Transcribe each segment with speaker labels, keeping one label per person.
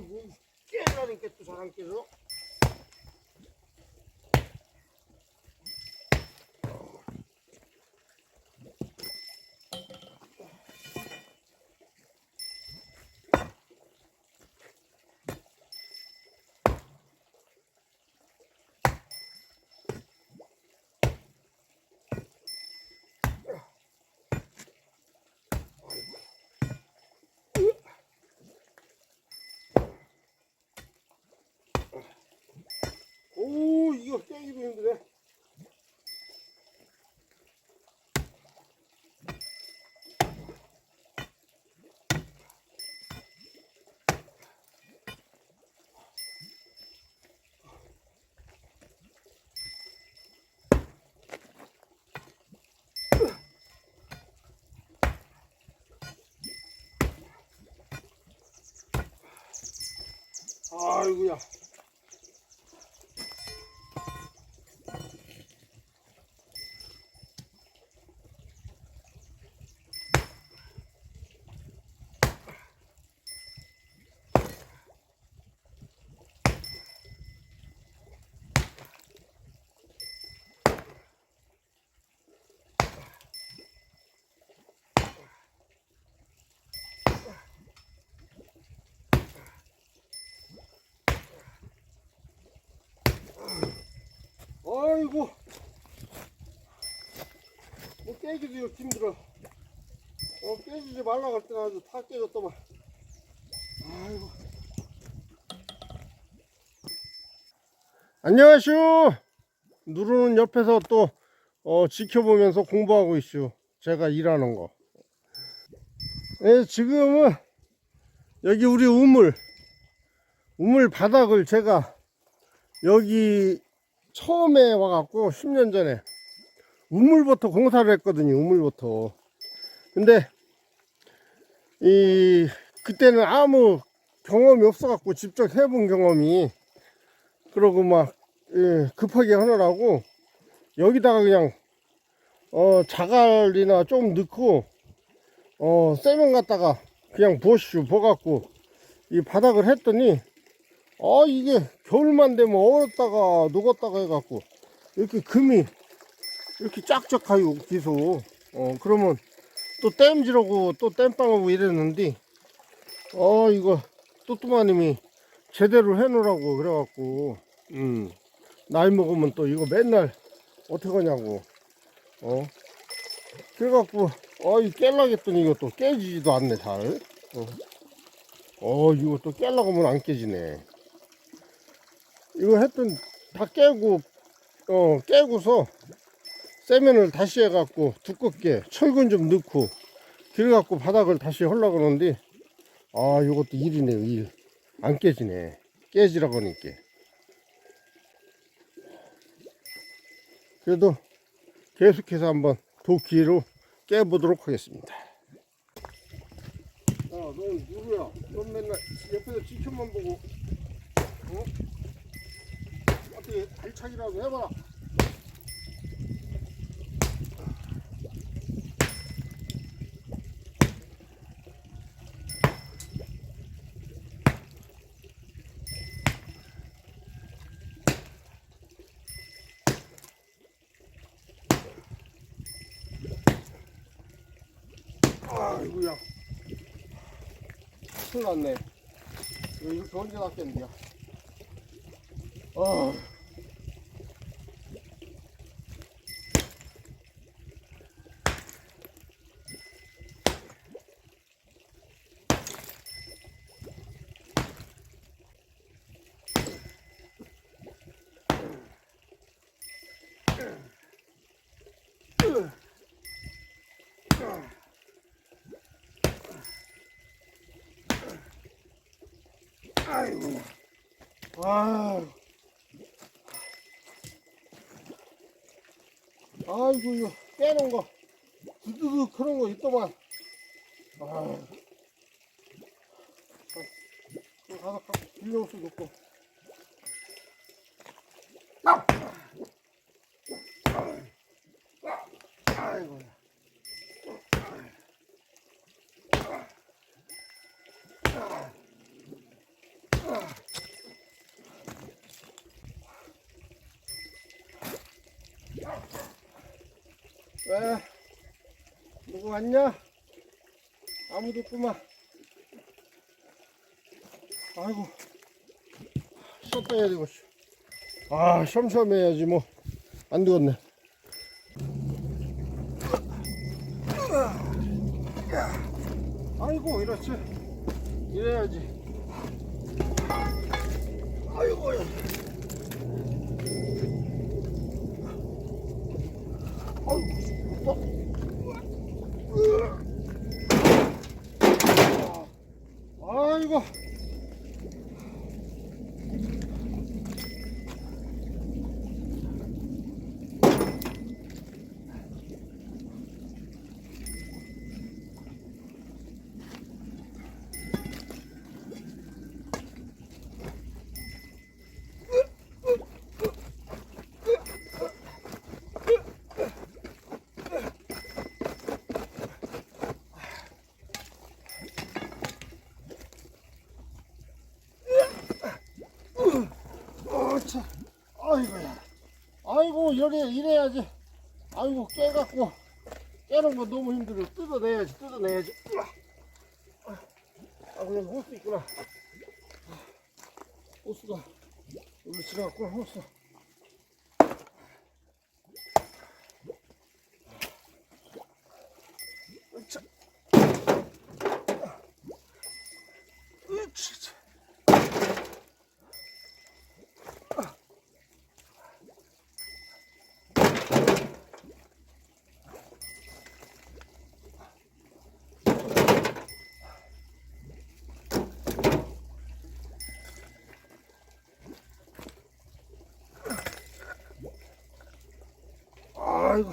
Speaker 1: 아이고 깨라니까 또잘안깨 이거 깨기도 힘드네. 아이고야. 아이고. 뭐 깨기도 힘들어. 어 깨지지 말라 갈 때는 아주 다 깨졌더만. 아이고. 안녕하시오. 누르는 옆에서 또 어, 지켜보면서 공부하고 있슈. 제가 일하는 거. 예, 지금은 여기 우리 우물 우물 바닥을 제가 여기 처음에 와갖고 10년 전에 우물부터 공사를 했거든요. 우물부터. 근데 이 그때는 아무 경험이 없어갖고 직접 해본 경험이 그러고 막 예, 급하게 하느라고 여기다가 그냥 어 자갈이나 좀 넣고 어 세면 갖다가 그냥 부어시오 부어갖고 이 바닥을 했더니 아 이게 겨울만 되면 얼었다가 녹았다가 해갖고 이렇게 금이 이렇게 쫙쫙 가요 계속 어 그러면 또 땜질하고 또 땜빵하고 이랬는데 어 이거 또뚜마님이 제대로 해놓으라고 그래갖고 음 나이 먹으면 또 이거 맨날 어떻게 하냐고. 어? 그래갖고 어이 깰라겠더니 이거 또 깨지지도 않네 잘. 어, 어또 깰라고 하면 안 깨지네 이거 했던 다 깨고 어 깨고서 세면을 다시 해갖고 두껍게 철근 좀 넣고 그래갖고 바닥을 다시 하려고 그러는데 아 이것도 일이네 일 안 깨지네. 깨지라고 하니까. 그래도 계속해서 한번 도끼로 깨보도록 하겠습니다. 야너 누구야? 넌 맨날 옆에서 지켜만 보고 어? 어떻게 발차기라도 해봐라. 아이고야. 큰일 났네. 이거 언제 낚겠는데야. 아. 아이고. 아. 아이고, 이거 빼놓은 거. 두두둑 그런 거 있더만. 아. 이거 가서 갖고 빌려올 수도 없고. 아이고. 누구 왔냐? 아무도 없구만. 아이고. 쉬었다 해야 되고. 씨. 아, 쉬엄쉬엄 해야지, 뭐. 안 되겠네. 아이고, 이렇지. 이래야지. 아이고, 야. 아이고, Ugh. 아이고, 깨갖고. 깨는 거 너무 힘들어. 뜯어내야지, 뜯어내야지. 아, 그래, 호스 있구나. 호스가. 여기 지나갔구나, 호스. 아이고.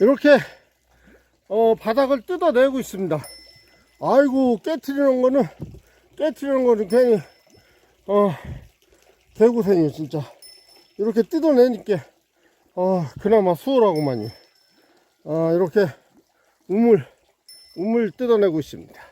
Speaker 1: 이렇게 어, 바닥을 뜯어내고 있습니다. 아이고 깨트리는 거는 깨트리는 거는 괜히 어 개고생이에요 진짜. 이렇게 뜯어내니까 어 그나마 수월하구만요. 아 이렇게 우물 우물 뜯어내고 있습니다.